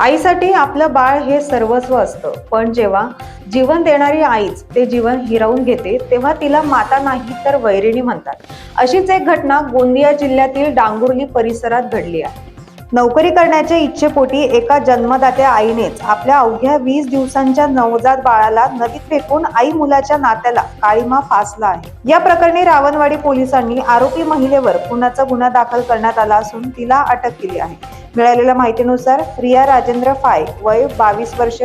आईसाठी आपलं बाळ हे सर्वस्व असतं. पण जेव्हा जीवन देणारी आईच ते जीवन हिरावून घेते तेव्हा तिला माता नाही तर वैरिणी म्हणतात. अशीच एक घटना गोंदिया जिल्ह्यातील डांगुर्ली परिसरात घडली आहे. नोकरी करण्याच्या इच्छेपोटी एका जन्मदात्या आईनेच आपल्या अवघ्या वीस दिवसांच्या नवजात बाळाला नदीत फेकून आई मुलाच्या नात्याला काळीमा फासला आहे. या प्रकरणी रावणवाडी पोलिसांनी आरोपी महिलेवर खुनाचा गुन्हा दाखल करण्यात आला असून तिला अटक केली आहे. मिळालेल्या माहितीनुसार रिया राजेंद्र फाय वय बावीस वर्ष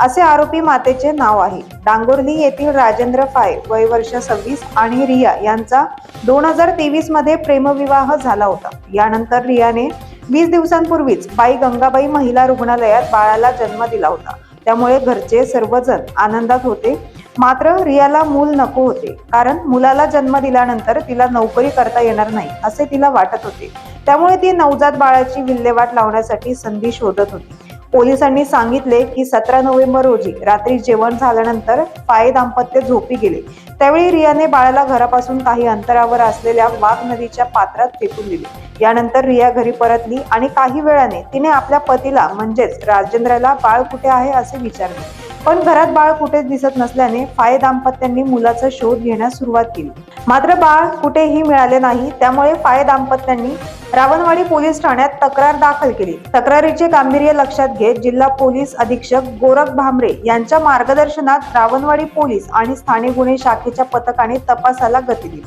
असे आरोपी मातेचे नाव आहे. डांगोर्ली येथील राजेंद्र फाय वय वर्ष सव्वीस आणि रिया यांचा दोन हजार तेवीसमध्ये प्रेमविवाह झाला होता. यानंतर रियाने वीस दिवसांपूर्वीच बाई गंगाबाई महिला रुग्णालयात बाळाला जन्म दिला होता. त्यामुळे घरचे सर्वजण आनंदात होते. मात्र रियाला मूल नको होते कारण मुलाला जन्म दिल्यानंतर तिला नोकरी करता येणार नाही असे तिला वाटत होते. त्यामुळे ती नवजात बाळाची विल्हेवाट लावण्यासाठी संधी शोधत होती. पोलिसांनी सांगितले की सतरा नोव्हेंबर रोजी रात्री जेवण झाल्यानंतर पाय दाम्पत्य झोपी गेले. त्यावेळी रियाने बाळाला घरापासून काही अंतरावर असलेल्या वाघ नदीच्या पात्रात फेकून दिले. यानंतर रिया घरी परतली आणि काही वेळाने तिने आपल्या पतीला म्हणजेच राजेंद्रला बाळ कुठे आहे? असे विचारले. पण घरात बाळ कुठेच दिसत नसल्याने फाय दाम्पत्यांनी मुलाचा शोध घेण्यास सुरुवात केली. मात्र बाळ कुठेही मिळाले नाही त्यामुळे फाय दाम्पत्यांनी रावणवाडी पोलीस ठाण्यात तक्रार दाखल केली. तक्रारीचे गांभीर्य लक्षात घेत जिल्हा पोलीस अधीक्षक गोरख भामरे यांच्या मार्गदर्शनात रावणवाडी पोलीस आणि स्थानिक गुन्हे शाखेच्या पथकाने तपासाला गती दिली.